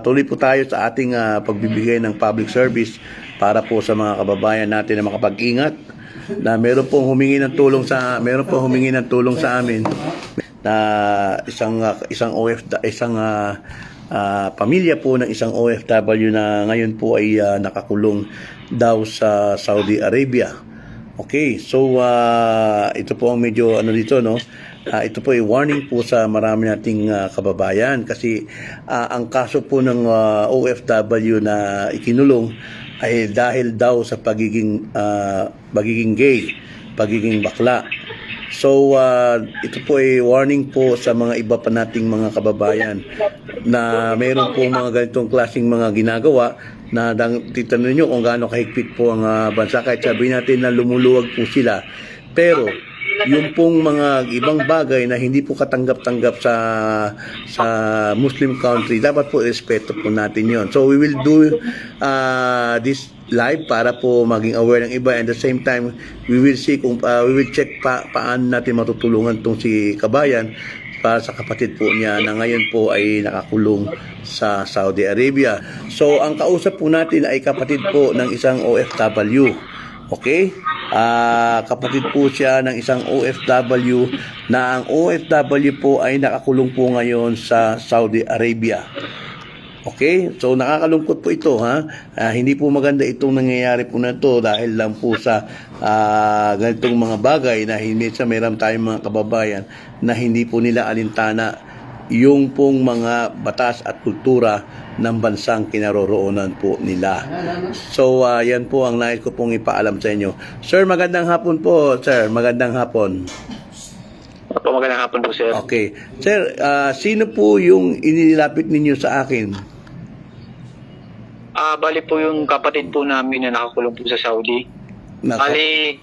tuloy po tayo sa ating ah, pagbibigay ng public service para po sa mga kababayan natin na makapag-ingat na meron pong humingi ng tulong sa meron pong humingi ng tulong sa amin na isang ah, isang OF isang ah, ah, pamilya po ng isang OFW na ngayon po ay ah, nakakulong daw sa Saudi Arabia. Okay, so ah, ito po ang medyo ano dito no. Ah, ito po ay warning po sa marami nating ah, kababayan kasi ah, ang kaso po ng ah, OFW na ikinulong ay dahil daw sa pagiging ah, pagiging gay, pagiging bakla. So, uh, ito po ay warning po sa mga iba pa nating mga kababayan na mayroon po mga ganitong klaseng mga ginagawa na dang, titanong nyo kung gaano kahigpit po ang ah, bansa. Kahit sabihin natin na lumuluwag po sila. Pero, yung pong mga ibang bagay na hindi po katanggap-tanggap sa sa Muslim country, dapat po respeto po natin yon. So we will do uh, this live para po maging aware ng iba and at the same time we will see kung uh, we will check pa paano natin matutulungan tong si Kabayan para sa kapatid po niya na ngayon po ay nakakulong sa Saudi Arabia. So ang kausap po natin ay kapatid po ng isang OFW. Okay? Ah, kapatid po siya ng isang OFW na ang OFW po ay nakakulong po ngayon sa Saudi Arabia. Okay? So nakakalungkot po ito ha. Ah, hindi po maganda itong nangyayari po na ito dahil lang po sa ah, ganitong mga bagay na hindi sa meron tayong mga kababayan na hindi po nila alintana yung pong mga batas at kultura ng bansang kinaroroonan po nila. So, ah, yan po ang nais ko pong ipaalam sa inyo. Sir, magandang hapon po, sir. Magandang hapon. Opo, magandang hapon po, sir. Okay. Sir, ah, sino po yung inilapit ninyo sa akin? Ah, bali po yung kapatid po namin na nakakulong po sa Saudi. Nako, Bali,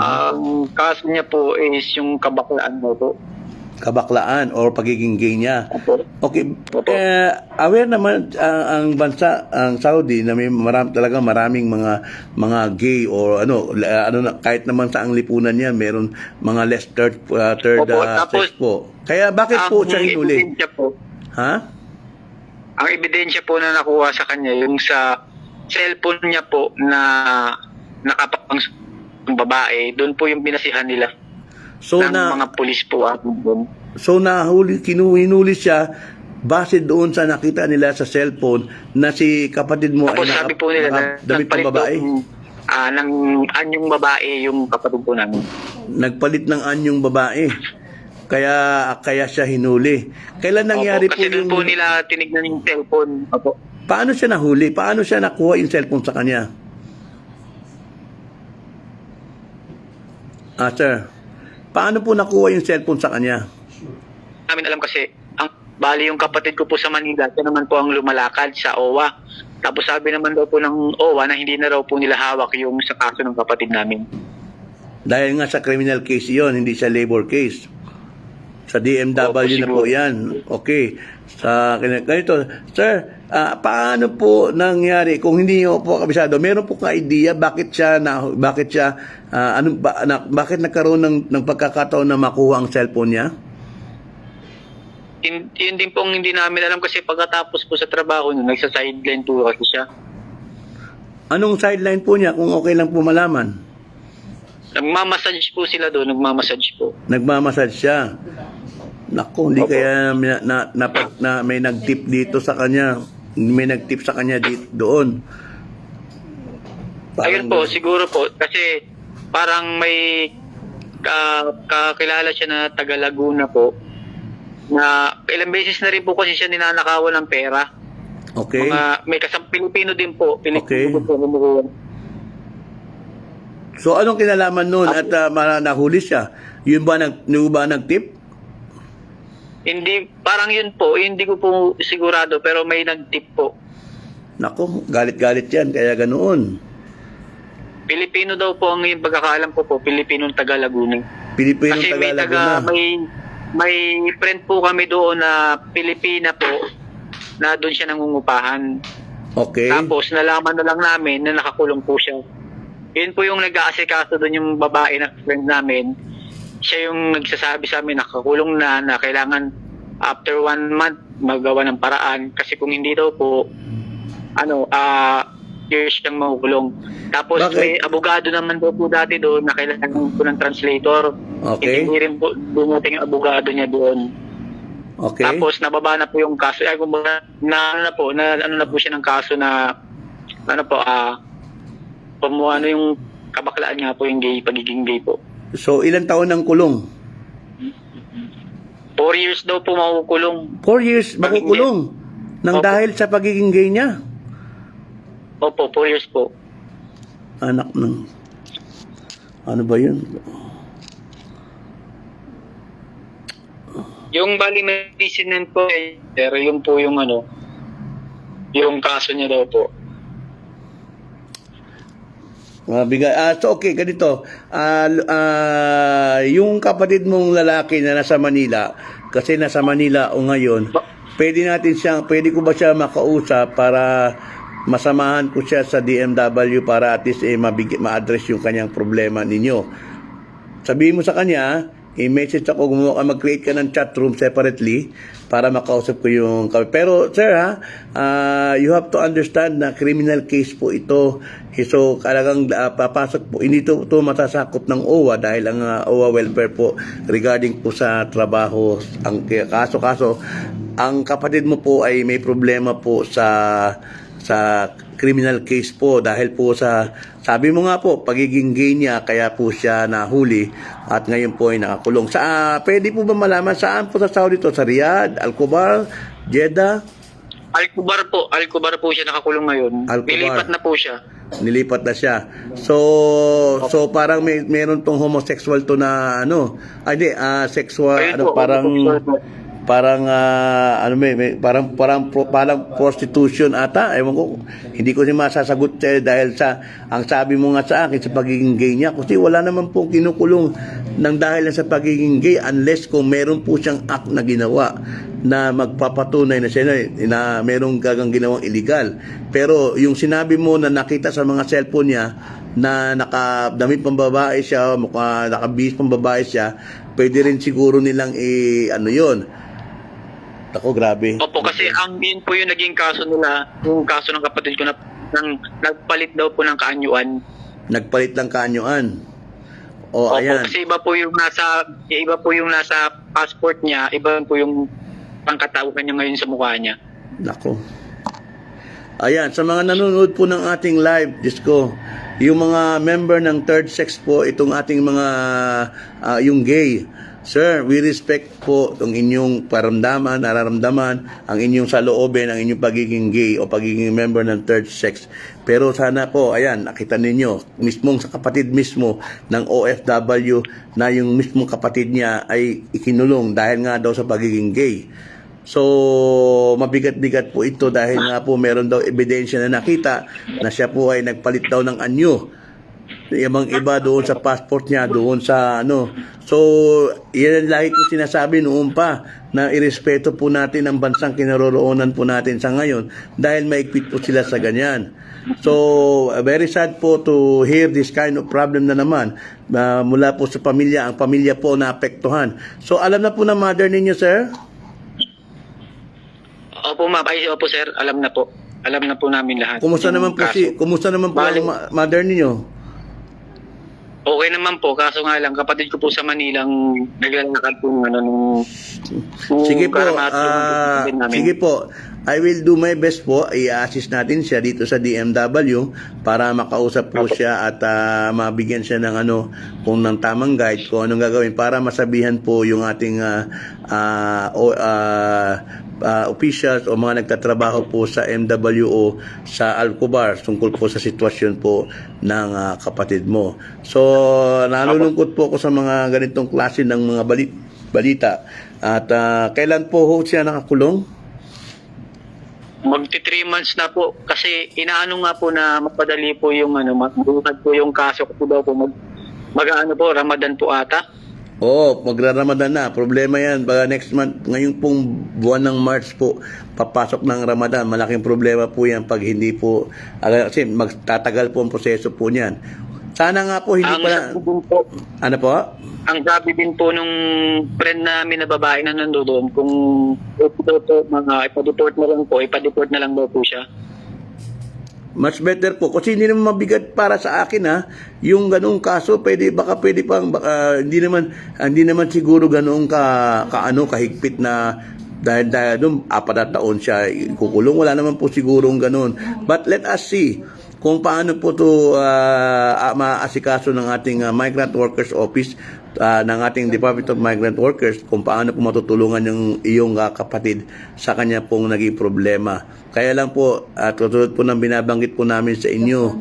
ang kaso niya po is yung kabaklaan mo po. Kabaklaan or pagiging gay niya. Okay. Eh, aware naman ah, ang bansa, ang Saudi na may maram, talaga maraming mga mga gay or ano ano na, kahit naman sa ang lipunan niya meron mga less third ah, third Opo, tapos, sex po. Kaya bakit po Ang siya hinuli? po, Ha? ang ebidensya po na nakuha sa kanya, yung sa cellphone niya po na nakapang ng babae, doon po yung binasihan nila So ng na mga pulis po at so nahuli kinuhinuli siya base doon sa nakita nila sa cellphone na si kapatid mo Tapos ay naka, sabi po nila na damit ng babae. po, ah, ng anyong babae yung kapatid po namin. Nagpalit ng anyong babae. Kaya kaya siya hinuli. Kailan nangyari po Opo, kasi doon yung po nila tinignan yung cellphone. Opo. Paano siya nahuli? Paano siya nakuha yung cellphone sa kanya? Ah, sir. Paano po nakuha yung cellphone sa kanya? Namin alam kasi, ang bali yung kapatid ko po sa Manila, siya naman po ang lumalakad sa OWA. Tapos sabi naman daw po ng OWA na hindi na raw po nila hawak yung sa kaso ng kapatid namin. Dahil nga sa criminal case yon hindi sa labor case. Sa DMW Opo, na po yan. Okay. Sa ganito, sir, ah, paano po nangyari kung hindi niyo po kabisado? Meron po ka idea bakit siya na bakit siya ah, ano ba, na, bakit nagkaroon ng ng pagkakataon na makuha ang cellphone niya? Yun, yun din pong hindi namin alam kasi pagkatapos po sa trabaho nun, nagsa-sideline po kasi siya. Anong sideline po niya kung okay lang po malaman? Nagmamassage po sila doon, nagmamassage po. Nagmamassage siya. Nako, hindi Opo. kaya na, na, na, na may nag-tip dito sa kanya. May nag-tip sa kanya dito, doon. Ayun po, siguro po, kasi parang may ka, kakilala siya na taga Laguna po na ilang beses na rin po kasi siya ninanakawan ng pera. Okay? Mga, may kasang Pilipino din po. Pilipino Okay. po. So, anong kinalaman noon at uh, nahuli siya? Yun ba, nag, yun ba nag-tip? Hindi, parang yun po, hindi ko po sigurado pero may nag-tip po. Nako, galit-galit yan, kaya ganoon. Pilipino daw po ang yung pagkakaalam ko po, Pilipinong taga Laguna. Pilipino Kasi may taga taga, Laguna. may, may friend po kami doon na Pilipina po na doon siya nangungupahan. Okay. Tapos nalaman na lang namin na nakakulong po siya. Yun po yung nag-aasikaso doon yung babae na friend namin. Siya yung nagsasabi sa amin nakakulong na na kailangan after one month magawa ng paraan kasi kung hindi daw po ano ah years siyang makukulong. Tapos Bakit? may abogado naman daw po dati doon na kailangan po ng translator. Okay. Hindi rin po dumating yung abogado niya doon. Okay. Tapos nababa na po yung kaso. Ay, kumbaga, na ano na po, na ano na po siya ng kaso na ano po, ah, kumuha ano yung kabaklaan nga po yung gay, pagiging gay po. So, ilang taon ng kulong? Four years daw po makukulong. Four years makukulong. Nang Opo. dahil sa pagiging gay niya. Opo, four years po. Anak ng... Ano ba yun? Yung bali medicine po, eh, pero yun po yung ano, yung kaso niya daw po. Mabigay. Ah, so okay, ganito. L- ah, yung kapatid mong lalaki na nasa Manila, kasi nasa Manila o ngayon, pwede natin siyang, pwede ko ba siya makausap para masamahan ko siya sa DMW para at least eh, mabig- ma-address yung kanyang problema ninyo. Sabihin mo sa kanya, i-message ako, gumawa ka, mag-create ka ng chat room separately para makausap ko yung... Pero, sir, ha, ah, you have to understand na criminal case po ito. Eh, So, talagang ah, papasok po, hindi to, to matasakop ng OWA dahil ang ah, OWA welfare po regarding po sa trabaho. Ang kaso-kaso, ang kapatid mo po ay may problema po sa sa criminal case po dahil po sa sabi mo nga po pagiging gay niya kaya po siya nahuli at ngayon po ay nakakulong. Sa ah, pwede po ba malaman saan po sa Saudi to? Sa Riyadh, Al-Kubar, Jeddah? Alcubar po, Alcubar po siya nakakulong ngayon. Alcubar. Nilipat na po siya. Nilipat na siya. So so parang may meron tong homosexual to na ano, ay di, ah, sexual Ayun ano po, parang homosexual. Parang ah, ano may, may parang parang parang prostitution ata ewan ko hindi ko siya masasagot eh, dahil sa ang sabi mo nga sa akin sa pagiging gay niya kasi wala naman pong kinukulong ng dahil sa pagiging gay unless kung meron po siyang act na ginawa na magpapatunay na siya na, na merong gagang ginawang illegal pero yung sinabi mo na nakita sa mga cellphone niya na nakadamit pang babae siya, mukha nakabihis pang babae siya, pwede rin siguro nilang i ano 'yon. Ako, grabe. Opo, kasi ang yun po yung naging kaso nila, yung kaso ng kapatid ko na nang nagpalit daw po ng kaanyuan. Nagpalit lang kaanyuan. O, Opo, ayan. kasi iba po yung nasa iba po yung nasa passport niya, iba po yung pangkatauhan niya ngayon sa mukha niya. Nako. Ayan, sa mga nanonood po ng ating live, Diyos ko, yung mga member ng third sex po, itong ating mga, ah, yung gay, Sir, we respect po ang inyong paramdaman, nararamdaman, ang inyong saloobin, ang inyong pagiging gay o pagiging member ng third sex. Pero sana po, ayan, nakita ninyo, mismong sa kapatid mismo ng OFW na yung mismong kapatid niya ay ikinulong dahil nga daw sa pagiging gay. So, mabigat-bigat po ito dahil nga po meron daw ebidensya na nakita na siya po ay nagpalit daw ng anyo. Ibang iba doon sa passport niya, doon sa ano. So, yan ang lagi ko sinasabi noon pa na irespeto po natin ang bansang kinaroroonan po natin sa ngayon dahil maigpit po sila sa ganyan. So, very sad po to hear this kind of problem na naman uh, mula po sa pamilya. Ang pamilya po naapektuhan. So, alam na po ng mother ninyo, sir? Opo, ma'am. Ay, opo, sir. Alam na po. Alam na po namin lahat. Kumusta naman po kaso. si kumusta naman po Bali- ang ma- mother ninyo? Okay naman po, kaso nga lang, kapatid ko po sa Manilang naglalakad po ng ano, nung, nung Sige po, namin. sige po. I will do my best po. I-assist natin siya dito sa DMW para makausap po siya at ah, mabigyan siya ng ano kung ng tamang guide kung anong gagawin para masabihan po yung ating ah, o, ah, ah, officials o mga nagtatrabaho po sa MWO sa Alcobar tungkol po sa sitwasyon po ng ah, kapatid mo. So, nalulungkot po ako sa mga ganitong klase ng mga bali- balita. At ah, kailan po ho siya nakakulong? Magti 3 months na po kasi inaano nga po na mapadali po yung ano, magbuhat po yung kaso ko po daw po mag mag-ano po Ramadan po ata. Oo, magra-Ramadan na. Problema yan. Baka next month, ngayon pong buwan ng March po, papasok ng Ramadan. Malaking problema po yan pag hindi po, kasi magtatagal po ang proseso po niyan. Sana nga po hindi ang pa sabi din po, ano po? ang sabi din po nung friend namin na babae na nandoon, kung to, mga ipa-deport na lang po, ipa-deport na lang daw po siya. Mas better po kasi hindi naman mabigat para sa akin ha. Yung ganung kaso pwede baka pwede pang baka, hindi naman hindi naman siguro ganoong ka kaano kahigpit na dahil dahil doon apat na taon siya kukulong wala naman po sigurong ganun. But let us see kung paano po to uh, maasikaso ng ating uh, Migrant Workers Office uh, ng ating Department of Migrant Workers kung paano po matutulungan yung iyong uh, kapatid sa kanya pong naging problema. Kaya lang po, at tutulad po ng binabanggit po namin sa inyo,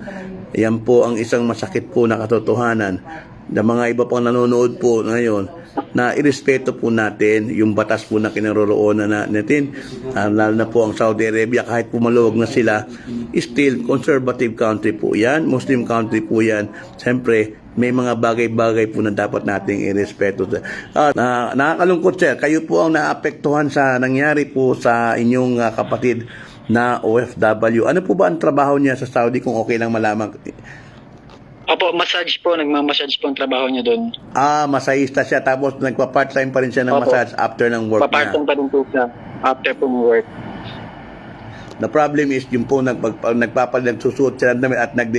yan po ang isang masakit po na katotohanan na mga iba pang nanonood po ngayon na irespeto po natin yung batas po na kinaroroonan na natin. Ah, lalo na po ang Saudi Arabia kahit pumaluwag na sila still conservative country po yan Muslim country po yan. Siyempre may mga bagay-bagay po na dapat nating irespeto. Ah, na, nakakalungkot sir. Kayo po ang naapektuhan sa nangyari po sa inyong ah, kapatid na OFW ano po ba ang trabaho niya sa Saudi kung okay lang malaman Opo, massage po, nagmamassage po ang trabaho niya doon. Ah, masahista siya tapos nagpa-part-time pa rin siya ng Opo. massage after ng work niya. Papartong pa din po siya after po ng work. The problem is yung po nagpag, nagpapal nagsusuot siya ng damit at nag,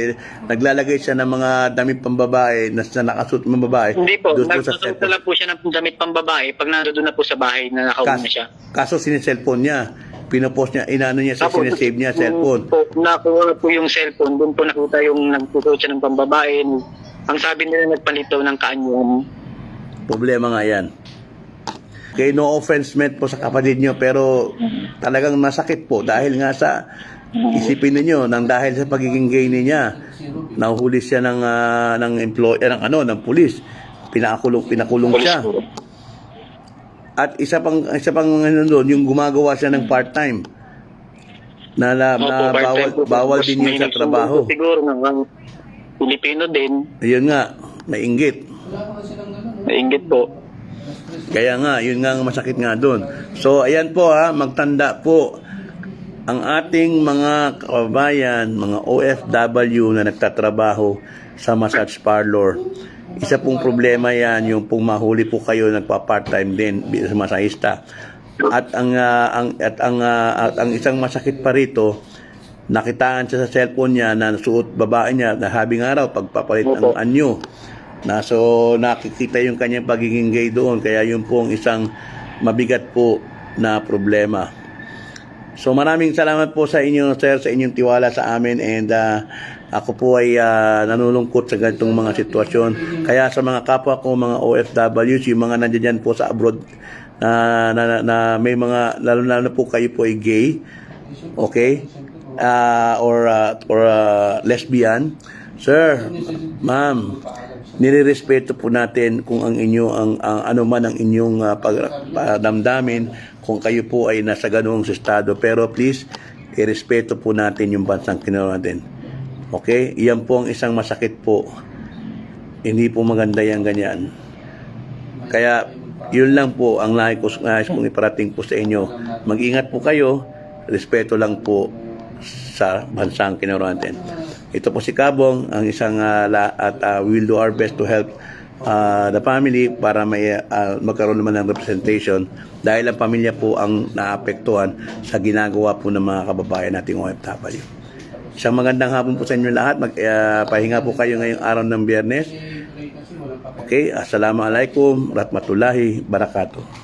naglalagay siya ng mga damit pambabae na sa nakasuot ng babae. Hindi po, doon po sa nagsusuot cellphone. na lang po siya ng damit pambabae pag nandoon na po sa bahay na nakauwi na siya. Kaso siniselfone niya. Pinopost niya, inano niya sa sinesave niya cellphone. Po, nakuha po yung cellphone, doon po nakita yung nagsusuot siya ng pambabae. Ang sabi nila nagpalito ng kaanyong. Problema nga yan. Okay, no offense meant po sa kapatid niyo pero talagang masakit po dahil nga sa isipin niyo nang dahil sa pagiging gay niya nahuhuli siya ng ah, ng employee ng ano ng pulis pinakulong pinakulong siya. At isa pang isa pang ano doon yung gumagawa siya ng part-time na, na, Opo, na part-time bawal po. bawal din yun sa trabaho po Siguro ng ang Pilipino din, ayun nga mainggit nainggit po. Kaya nga, yun nga ang masakit nga doon. So, ayan po ha, magtanda po ang ating mga kababayan, mga OFW na nagtatrabaho sa massage parlor. Isa pong problema yan, yung pong mahuli po kayo nagpa-part-time din sa masahista. At ang ah, ang at ang ah, at ang isang masakit pa rito, nakitaan siya sa cellphone niya na nasuot babae niya na habing araw pagpapalit ng Opo. anyo. Na so nakikita yung kanyang pagiging gay doon kaya yun po ang isang mabigat po na problema. So maraming salamat po sa inyo sir sa inyong tiwala sa amin and ah, ako po ay ah, nanulungkot sa ganitong mga sitwasyon. Kaya sa mga kapwa ko mga OFWs, yung mga nandiyan po sa abroad na, na, na, na may mga lalo lalo na po kayo po ay gay. Okay? Ah, or ah, or ah, lesbian. Sir, ma'am, nirerespeto po natin kung ang inyo ang, ang ano man ang inyong ah, pag, pagdamdamin kung kayo po ay nasa ganoong estado pero please irespeto po natin yung bansang kinuha natin okay? Iyan po ang isang masakit po. Hindi po maganda yung ganyan. Kaya yun lang po ang nais ko nais kong iparating po sa inyo. Mag-ingat po kayo. Respeto lang po sa bansang kinuha natin. Ito po si Kabong ang isang ah, la, at ah, we will do our best to help ah, the family para may ah, magkaroon naman ng representation. Dahil ang pamilya po ang naapektuhan sa ginagawa po ng mga kababayan nating OFW. Isang magandang hapon po sa inyo lahat. Mag, ah, pahinga po kayo ngayong araw ng biyernes. Okay, assalamualaikum, rahmatullahi, barakatuh.